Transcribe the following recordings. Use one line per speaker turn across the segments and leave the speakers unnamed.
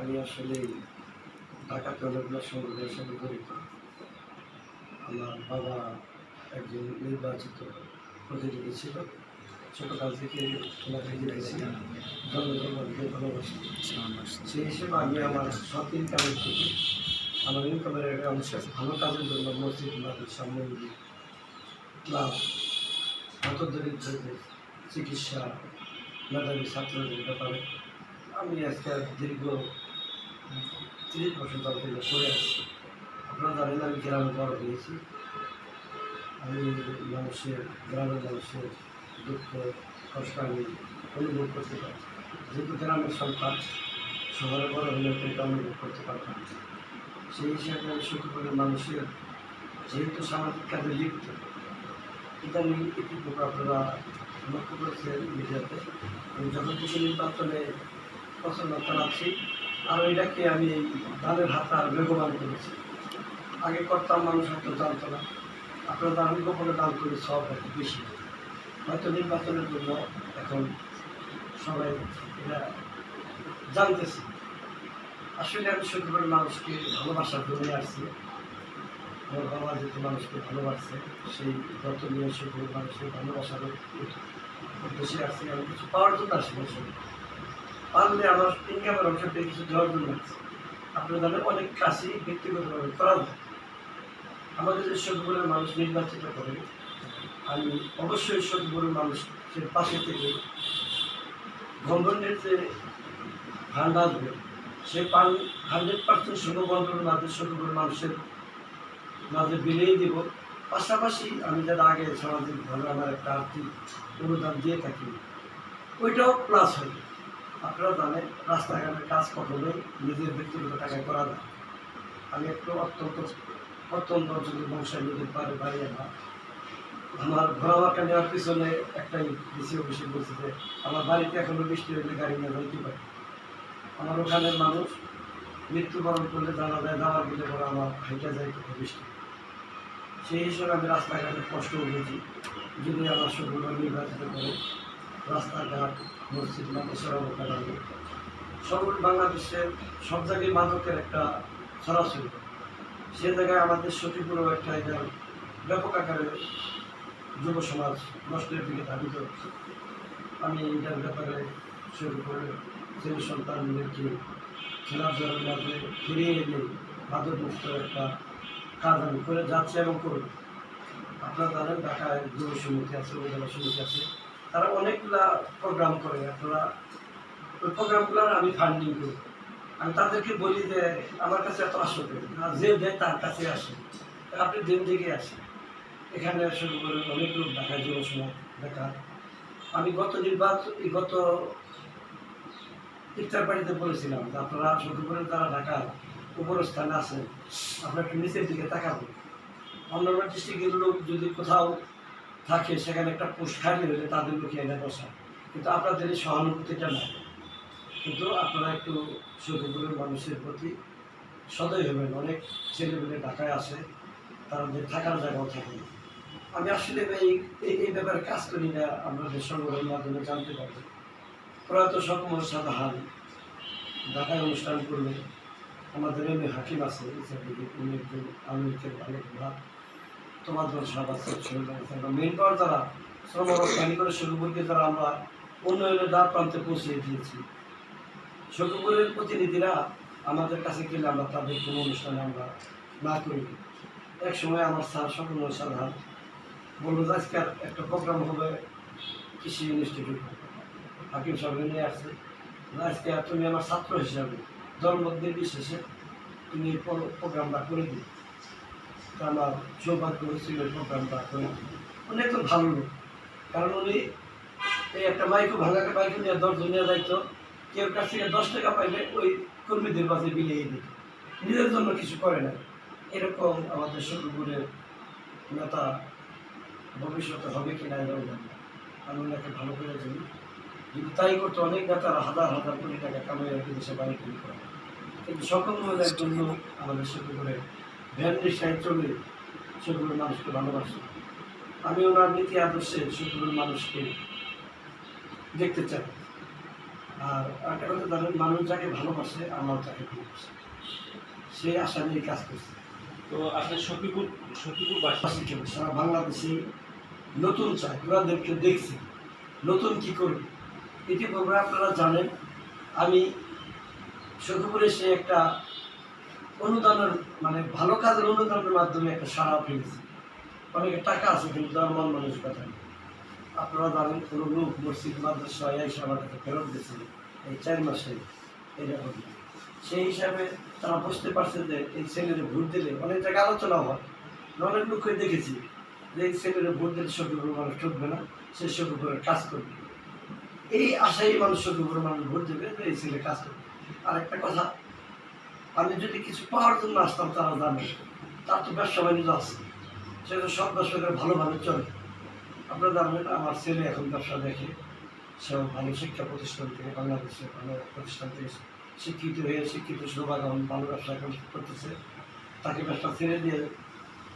আমি আসলে ঢাকাতে অনেকগুলো সংগঠনের সাথে জড়িত। আমার বাবা একজন নির্বাচিত প্রতিনিধি ছিল। ছোটকাল থেকে ওনাকে জন্মজন্মকে ভালোবাসি। সেই হিসেবে আমি আমার সব ইনকামের থেকে আমার ইনকামের ভালো কাজের জন্য মসজিদ মাদের সামনে ক্লাব হতদরিদ্রদের চিকিৎসা মেধাবী ছাত্রদের ব্যাপারে আমি আজকে দীর্ঘ তিরিশ বছর থেকে করে আসছি। আপনারা জানেন আমি গ্রামে বড় হয়েছি। আমি মানুষের, গ্রামের মানুষের দুঃখ, কষ্ট আমি অনুভব করতে পারি যেহেতু গ্রামের সংখ্যা শহরে বড় হলে এটা অনুভব করতে পারতাম সেই হিসাবে আমি সুখী মানুষের যেহেতু সামাজিক কাজে লিপ্ত, ইদানিং ইতিপূর্ব আপনারা লক্ষ্য করেছেন মিডিয়াতে। যখন কিছু নির্বাচনে পছন্দ চালাচ্ছি আর এটাকে আমি এই হাত আর বেগবান করেছি। আগে করতাম মানুষ হয়তো জানতো না। আপনারা আমি গোপনে দান করি সব একটু বেশি হয়তো নির্বাচনের জন্য এখন সবাই এটা জানতেছি। আসলে আমি সত্যি মানুষকে ভালোবাসার জন্য আসছি। আমার বাবা যেহেতু মানুষকে ভালোবাসছে, সেই যত নিয়ে শুধু মানুষের ভালোবাসার উদ্দেশ্যে আসছে আমি কিছু পাওয়ার জন্য আসি বছর পারলে আমার ইনকামের অংশটা কিছু দেওয়ার জন্য আসছে। আপনারা জানেন অনেক কাজই ব্যক্তিগতভাবে করা যায়। আমাদের যে সত্যগুলোর মানুষ নির্বাচিত করে, আমি অবশ্যই সত্যগুলোর মানুষের পাশে থেকে বন্ধনের যে ফান্ড আসবে সেই ফান্ড হান্ড্রেড পার্সেন্ট বন্ধনের মাধ্যমে সত্যগুলোর মানুষের মাঝে বিলিয়ে দিব। পাশাপাশি আমি যারা আগে সামাজিকভাবে আমার একটা আর্থিক অনুদান দিয়ে থাকি, ওইটাও প্লাস হয় আপনারা জানেন রাস্তাঘাটের কাজ কখনোই নিজের ব্যক্তিগত টাকায় করা যায় আমি একটু অত্যন্ত অত্যন্ত যদি বংশের নিজের পারে বাড়ি আমার আমার ঘোরামার্কা নেওয়ার পিছনে একটাই ডিসি অফিসে বলছে যে, আমার বাড়িতে এখনও বৃষ্টি হলে গাড়ি নিয়ে যাইতে পারে। আমার ওখানের মানুষ মৃত্যুবরণ করলে জানা যায় যাওয়ার গেলে পরে আমার হাইটা যায় বৃষ্টি। সেই হিসেবে আমি রাস্তাঘাটের কষ্ট বুঝি যদি আমার সুযোগ নির্বাচিত করে রাস্তাঘাট, মসজিদ, মাদ্রাসার অবকার আনবে সকল বাংলাদেশের সব জায়গায় মাদকের একটা সরাসরি। সে জায়গায় আমাদের সতীপুরও একটা এটা ব্যাপক আকারে যুব সমাজ নষ্টের দিকে ধাবিত হচ্ছে। আমি এটার ব্যাপারে শুরু করে ছেলে সন্তানদেরকে খেলাধুলার মাঝে ফিরিয়ে এনে মাদক মুক্ত একটা কাজ করে যাচ্ছি এবং করব। আপনারা জানেন, ঢাকায় যুব সমিতি আছে, উপজেলা সমিতি আছে। তারা অনেকগুলা প্রোগ্রাম করে। আপনারা ওই প্রোগ্রামগুলোর আমি ফান্ডিং করি। আমি তাদেরকে বলি যে, আমার কাছে এত আসবে না, যে দেয় তার কাছে আসে। আপনি দিন থেকে আসেন। এখানে শুরু করে অনেক লোক ঢাকায় যুব সমাজ, বেকার। আমি গত নির্বাচন গত ইফতার বাড়িতে বলেছিলাম আপনারা শুধু করে তারা ঢাকার উপর স্থানে আছেন আপনারা একটু নিচের দিকে তাকাবেন। অন্যান্য ডিস্ট্রিক্টের লোক যদি কোথাও থাকে, সেখানে একটা পোস্ট খালি হলে তাদের লোকে এনে বসা। কিন্তু আপনাদের এই সহানুভূতিটা নাই। কিন্তু আপনারা একটু সুযোগগুলোর মানুষের প্রতি সদয় হবেন। অনেক ছেলেমেয়ে ঢাকায় আসে তাদের থাকার জায়গাও থাকে আমি আসলে এই এই ব্যাপারে কাজ করি না আপনাদের সংগঠনের মাধ্যমে জানতে পারব। প্রয়াত সকমল সাধারণ ঢাকায় অনুষ্ঠান করলে আমাদের এম এ হাকিম আছে উনি একজন আমেরিকার ভালো ভাব তোমাদের সাহাব আছে মেন পাওয়ার যারা শ্রম করে শুরুপুরকে যারা আমরা উন্নয়নের দ্বার প্রান্তে পৌঁছে দিয়েছি। শুরুপুরের প্রতিনিধিরা আমাদের কাছে গেলে আমরা তাদের কোনো অনুষ্ঠানে আমরা না করি। এক সময় আমার স্যার সকল সাধারণ। বলল যে আজকে একটা প্রোগ্রাম হবে কৃষি ইনস্টিটিউট হাকিম সাহেব নিয়ে আসছে। আজকে তুমি আমার ছাত্র হিসাবে জন্মদিন বিশেষে প্রো- প্রোগ্রামটা করে দিই তা আমার সৌভাগ্য হয়েছিল প্রোগ্রামটা করে উনি একটু ভালো লোক। কারণ উনি এই একটা মাইকো ভাঙাকে মাইকো নিয়ে দশজন নিয়ে যাইতো। কেউ কাছ থেকে দশ টাকা পাইলে ওই কর্মীদের মাঝে বিলিয়ে দিত। নিজের জন্য কিছু করে না। এরকম আমাদের সরুপুরের নেতা ভবিষ্যতে হবে কি না এটাও জানি। আমি ওনাকে ভালো করে জানি। যদি তাই করতো অনেক নেতারা হাজার হাজার কোটি টাকা কামাই দেশে বাড়ি তৈরি করে কিন্তু সকল মহিলার জন্য আমাদের সরুপুরে ভ্যান রিক্সায় চলে সরুপুরের মানুষকে ভালোবাসে। আমি ওনার নীতি আদর্শে সরুপুরের মানুষকে দেখতে চাই। আর একটা কথা জানেন মানুষ যাকে ভালোবাসে আমার তাকে ভালোবাসে। সেই আশা নিয়ে কাজ করছে।
তো আপনি সখীপুর সখীপুর বাসী
কেউ সারা বাংলাদেশে নতুন চায় ওরাদেরকে দেখছি। নতুন কি করবে? ইতিপূর্বে আপনারা জানেন। আমি সখীপুরে সে একটা অনুদানের মানে ভালো কাজের অনুদানের মাধ্যমে একটা সারা ফেলেছি। অনেকে টাকা আছে, কিন্তু তার মন মানসিকতা নেই। আপনারা জানেন, কোনো লোক মসজিদ, মাদ্রাসা আমার কাছে ফেরত দিয়েছে এই চার মাসে এরকম সেই হিসাবে তারা বুঝতে পারছে যে এই ছেলের ভোট দিলে, অনেক জায়গায় আলোচনা হয় অনেক লোককে দেখেছি যে এই ছেলের ভোট দিলে সখীপুর মানুষ ঠকবে না, সে সখীপুরের কাজ করবে। এই আশাই মানুষ সখীপুর মানুষ ভোট দেবে যে এই ছেলে কাজ করবে। আর একটা কথা, আমি যদি কিছু পাওয়ার জন্য আসতাম, তারা জানে, তার তো ব্যবসা বাণিজ্য আছে সেটা সব ব্যবসাটা ভালোভাবে চলে। আপনারা জানবেন আমার ছেলে এখন ব্যবসা দেখে, সে ভালো শিক্ষা প্রতিষ্ঠান থেকে বাংলাদেশে ভালো প্রতিষ্ঠান থেকে শিক্ষিত হয়ে শিক্ষিত, সৌভাগ্য, ভালো ব্যবসা এখন করতেছে। তাকে ব্যবসা ছেড়ে দিয়ে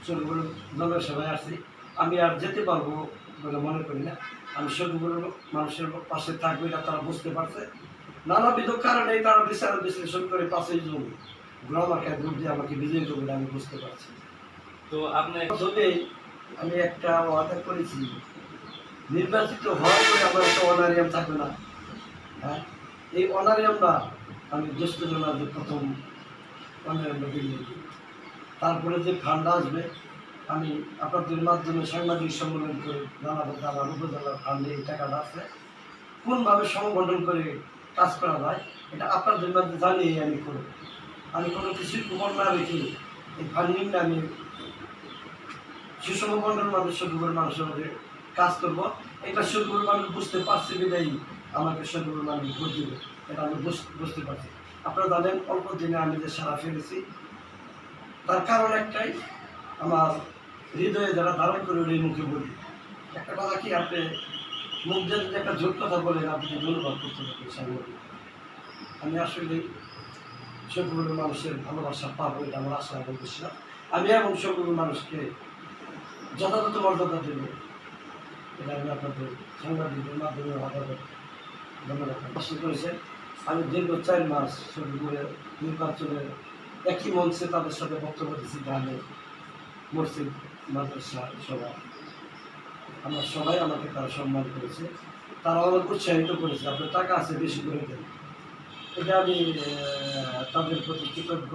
চলে বলে জনের সেবায় আসছি। আমি আর যেতে পারব বলে মনে করি না। আমি সবগুলো মানুষের পাশে থাকব এটা তারা বুঝতে পারছে। নানাবিধ কারণে তারা বিচার বিশ্লেষণ করে পাশেই জন্য গ্রামাকে ভোট দিয়ে আমাকে বিজয়ী করবে আমি বুঝতে পারছি
তো আপনার
তবে আমি একটা ওয়াদা করেছি নির্বাচিত হওয়ার পরে আমার একটা অনারিয়াম থাকবে না। হ্যাঁ? এই অনারিয়ামটা আমি জ্যেষ্ঠ জনাদের প্রথম অনারিয়ামটা বেরিয়ে দিই। তারপরে যে ফান্ড আসবে আমি আপনাদের মাধ্যমে সাংবাদিক সম্মেলন করে জানাব জানার উপজেলার ফান্ডে এই টাকাটা আছে। কোনভাবে সংগঠন করে কাজ করা যায়, এটা আপনাদের মধ্যে জানিয়ে আমি করব। আমি কোনো কিছুর কুমন না রেখে এই ফান্ডিংটা আমি সুষম মন্ডল মানুষ মানুষের মধ্যে কাজ করব। এটা সদুপুর মানুষ বুঝতে পারছে বিদায়ী, আমাকে সদুপুর মানুষ ভোট দেবে, এটা আমি বুঝ- বুঝতে পারছি। আপনারা জানেন, অল্প দিনে আমি যে সারা ফেলেছি, তার কারণ একটাই, আমার হৃদয়ে যারা ধারণ করে ওই মুখে বলি। একটা কথা কি, আপনি মুখ যদি একটা জোর কথা বলেন আপনি ধন্যবাদ করতে পারবেন সাংবাদিক। আমি আসলে সবগুলো মানুষের ভালোবাসা পাবো, এটা আমার আশা আমি এবং সবগুলো মানুষকে যথাযথ মর্যাদা দেব। এটা আমি আপনাদের সাংবাদিকদের মাধ্যমে আদালত ধন্যবাদ করেছেন আমি দীর্ঘ চার মাস সবগুলো নির্বাচনের একই মঞ্চে তাদের সাথে বক্তব্য দিচ্ছি গ্রামে মসজিদ, মাদ্রাসা সবাই আমরা সবাই আমাকে তারা সম্মান করেছে। তারা আমাকে উৎসাহিত করেছে। আপনার টাকা আছে, বেশি করে দেন। এটা আমি তাদের প্রতি কৃতজ্ঞ।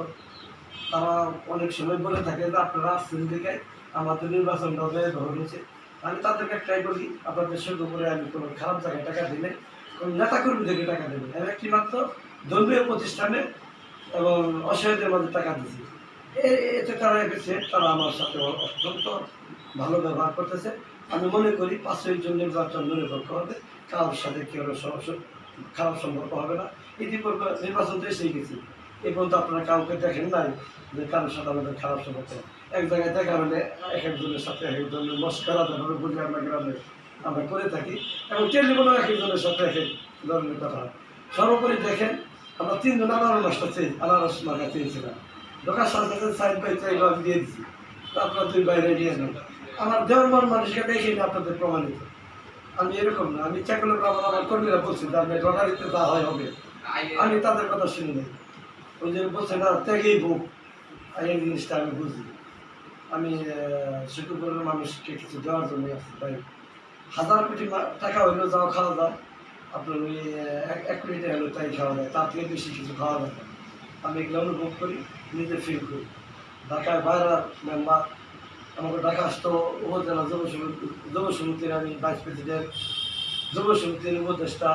তারা অনেক সময় বলে থাকে যে, আপনারা আসছেন দেখে আমাদের নির্বাচনটা ব্যয় হয়েছে আমি তাদেরকে ট্রাই করি আপনাদের সঙ্গে করে আমি কোনো খারাপ জায়গায় টাকা দিলে কোনো নেতা কর্মীদেরকে টাকা দেবেন আমি একটি মাত্র ধর্মীয় প্রতিষ্ঠানে এবং অসহায়দের মধ্যে টাকা দিয়েছি। এতে তারা এসেছে তারা আমার সাথে অত্যন্ত ভালো ব্যবহার করতেছে। আমি মনে করি পাঁচই জন নির্বাচন নিরপেক্ষ হবে। কারোর সাথে কেউ সরাসরি খারাপ সম্পর্ক হবে না। ইতিপূর্বে নির্বাচন তো এসেই গেছি। এই পর্যন্ত আপনারা কাউকে দেখেন নাই যে কারোর সাথে আমাদের খারাপ সম্পর্ক। এক জায়গায় দেখা হলে এক একজনের সাথে এক একজনের মস্করা ধরনের বুঝে আমরা গ্রামে আমরা করে থাকি এবং টেলিফোনও এক একজনের সাথে এক এক ধরনের কথা। সর্বোপরি দেখেন, আমরা তিনজন আনারসটা চেয়ে আনারস মাখা চেয়েছিলাম। ঢোকার সাথে সাইড বাই সাইড আমি দিয়ে দিচ্ছি তারপর তুই বাইরে নিয়ে নেন আমার দেওয়ার মানুষকে দেখে না আপনাদের প্রমাণিত। আমি এরকম না, আমি চাকরি আমার আমার কর্মীরা বলছি আপনি রটারিতে যা হয় হবে। আমি তাদের কথা শুনি নাই। ওই যে বলছে না, ত্যাগেই আর এই জিনিসটা আমি বুঝি। আমি শুক্রবারের মানুষকে কিছু দেওয়ার জন্য আসছি তাই হাজার কোটি টাকা হইলেও যাও, খাওয়া দাও আপনার ওই এক- এক কোটি টাকা হলেও তাই খাওয়া যায়। তার থেকে বেশি কিছু খাওয়া যায় আমি এগুলো অনুভব করি, নিজে ফিল করি। ঢাকায় বাইরের মেম্বার আমাকে ঢাকা আসতো উপজেলা যুব সমিতি যুব সমিতির আমি ভাইস প্রেসিডেন্ট যুব সমিতির উপদেষ্টা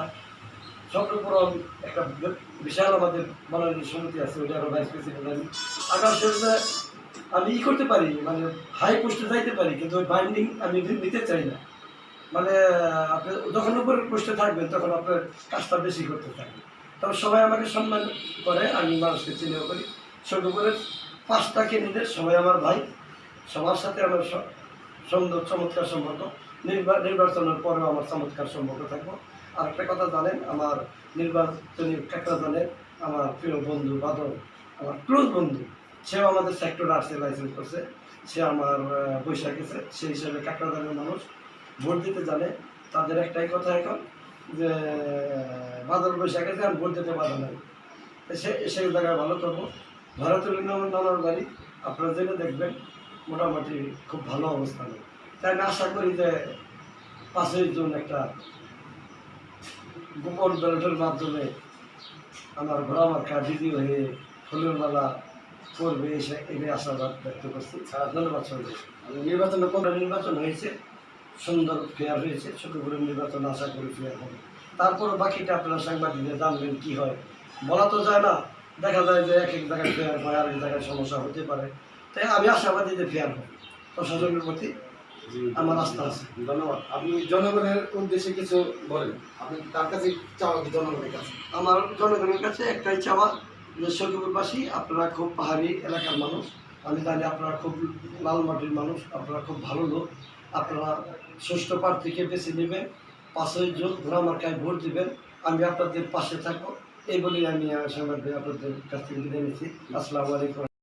সর্বপ্রথম একটা বিশাল আমাদের মাননীয় সমিতি আছে, ওইটা আমার ভাইস প্রেসিডেন্ট আমি। দিনে আমি ই করতে পারি মানে হাই পোস্টে যাইতে পারি, কিন্তু ওই বাইন্ডিং আমি নিতে চাই না। মানে আপনি যখন উপরে পোস্টে থাকবেন, তখন আপনার কাজটা বেশি করতে থাকবেন। তবে সবাই আমাকে সম্মান করে, আমি মানুষকে চিনেও করি। সর্বোপরের পাঁচটা কেন্দ্রের সবাই আমার ভাই। সবার সাথে আমার সুন্দর চমৎকার সম্পর্ক। নির্বা নির্বাচনের পরেও আমার চমৎকার সম্পর্ক থাকব। আর একটা কথা জানেন, আমার নির্বাচনী কাকড়া জানেন আমার প্রিয় বন্ধু বাদল, আমার ক্লোজ বন্ধু, সেও আমাদের সেক্টর আর্টসে লাইসেন্স করছে। সে আমার বৈশাখ গেছে সেই হিসাবে কাকড়া জানের মানুষ। ভোট দিতে জানে। তাদের একটাই কথা এখন যে, বাদল বৈশাখে যে আমি ভোট দিতে বাধা নাই সে সেই জায়গায় ভালো করব। ভারতের নানার বাড়ি। আপনারা জেনে দেখবেন। মোটামুটি খুব ভালো অবস্থানে। তাই আমি আশা করি যে পাঁচই জুন একটা গোপন ব্যালটের মাধ্যমে আমার ঘোড়া মার্কা দিদি হয়ে ফুলের মালা করবে এসে এটাই আশাবাদ ব্যক্ত করছি। ধন্যবাদ সবাই নির্বাচনে কোন নির্বাচন হয়েছে, সুন্দর ফেয়ার হয়েছে, ছোটো করে নির্বাচন আশা করি ফেয়ার হবে। তারপর বাকিটা আপনারা সাংবাদিকরা জানবেন কী হয়। বলা তো যায় না, দেখা যায় যে এক এক জায়গায় ফেয়ার হয় আর এক জায়গায় সমস্যা হতে পারে। তাই আমি আশাবাদী যে ফেয়ার হবে। প্রশাসনের প্রতি আমার আস্থা আছে।
ধন্যবাদ। আপনি জনগণের উদ্দেশ্যে কিছু বলেন। আপনি তার কাছে চাওয়া কি জনগণের কাছে?
আমার জনগণের কাছে একটাই চাওয়া যে সখীপুরবাসী আপনারা খুব পাহাড়ি এলাকার মানুষ। আমি জানি আপনারা খুব লাল মাটির মানুষ আপনারা খুব ভালো লোক। আপনারা সুষ্ঠু প্রার্থীকে বেছে নেবেন পাঁচই জুন ঘোড়া মার্কায় ভোট দিবেন। আমি আপনাদের পাশে থাকব। এই বলেই আমি আপনাদের কাছ থেকে বিদায় নিচ্ছি। আসসালামু আলাইকুম।